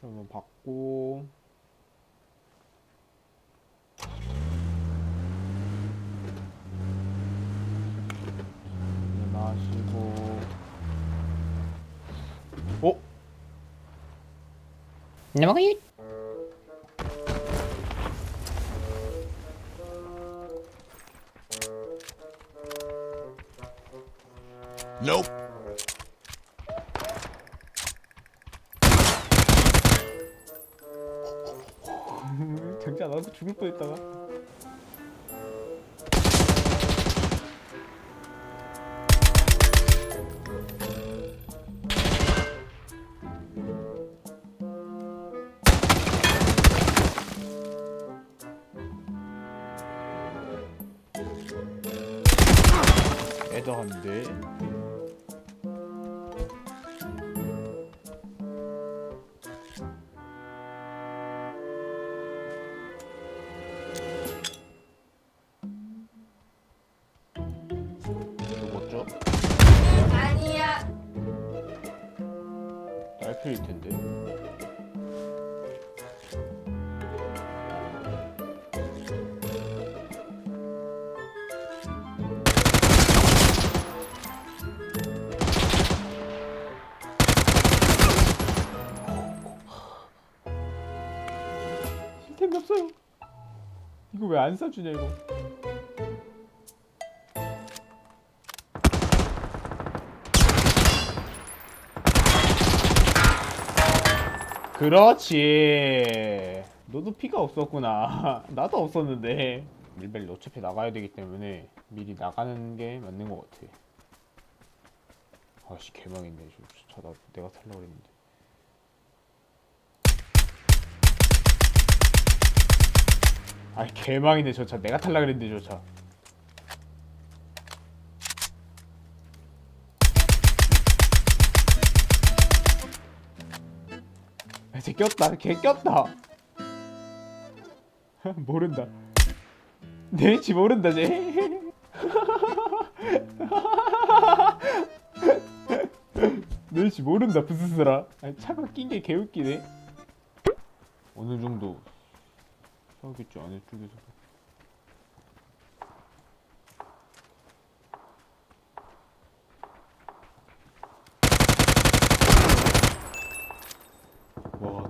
그러면 받고 네, 마시고 어? 넘어가요. Nope. 장자 나도 죽을 뻔했다가. 애더한데 딸필일 텐데. 힐템이 없어요. 이거 왜 안 사주냐 이거. 그렇지. 너도 피가 없었구나. 나도 없었는데. 밀벨 어차피 나가야 되기 때문에 미리 나가는 게 맞는 것 같아. 아씨 개망했네. 저, 저, 나 내가 탈려고 했는데. 아 개망이네 저 차. 내가 탈라 그랬는데 저 차. 쟤 꼈다. 걔 꼈다. 모른다. 내 위치 모른다 쟤. 내 위치 모른다 부스스라. 차가 낀 게 개웃기네. 어느 정도 싸우겠지 안에 쪽에서.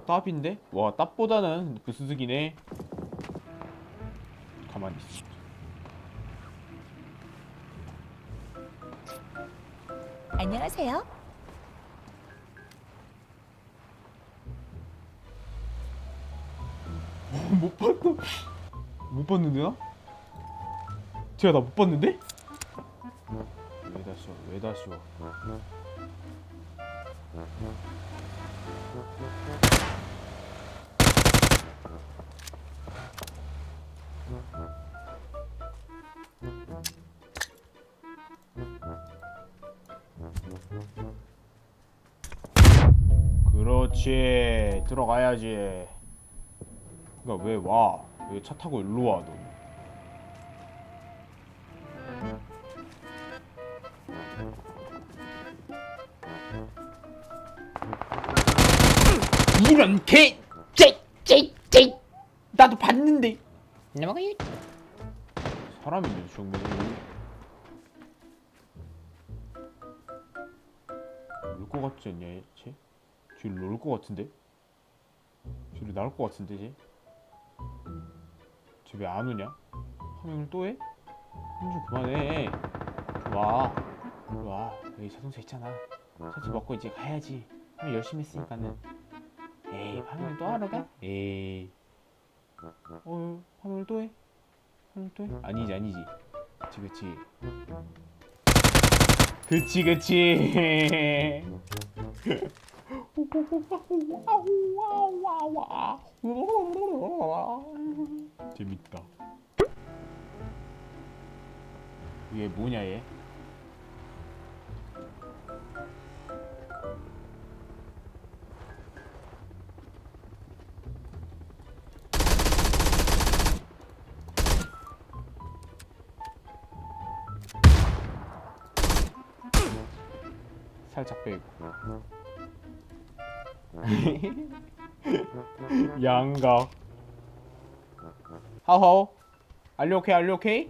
와 따비인데? 와 따보다는 부스스기네. 가만히 있어. 안녕하세요. 못 봤다. 못 봤는데 나? 제가 나 못 봤는데? 왜 다시 와? 왜 다시 와? 그렇지 들어가야지. 그니까 왜 와? 왜 차 타고 일로 와 너? 이런 개! 쟤쟤쟤 나도 봤는데 넘어가요. 사람인데 정말 놀것 같지 않냐 쟤? 쟤 놀것 같은데? 쟤를 나올 것 같은데 쟤? 쟤왜 안 오냐? 화면을 또 해? 좀 그만해 와 와 여기 자동차 있잖아 차치 먹고 이제 가야지. 열심히 했으니까는. 에이 화면 또 하러 가? 에이. 어 화면을 또 해? 화면 또 해? 아니지 아니지. 그치 그치. 그치 그치. 재밌다. 얘 뭐냐 얘 살짝 빼고 양각. 하호. 알리 오케이 알리 오케이?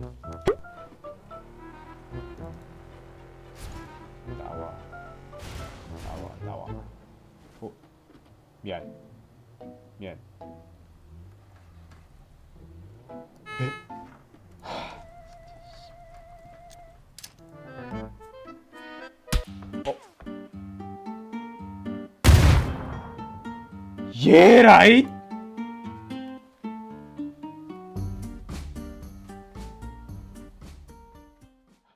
나와. 나와 나와. 어 미안. 미안. 예 라이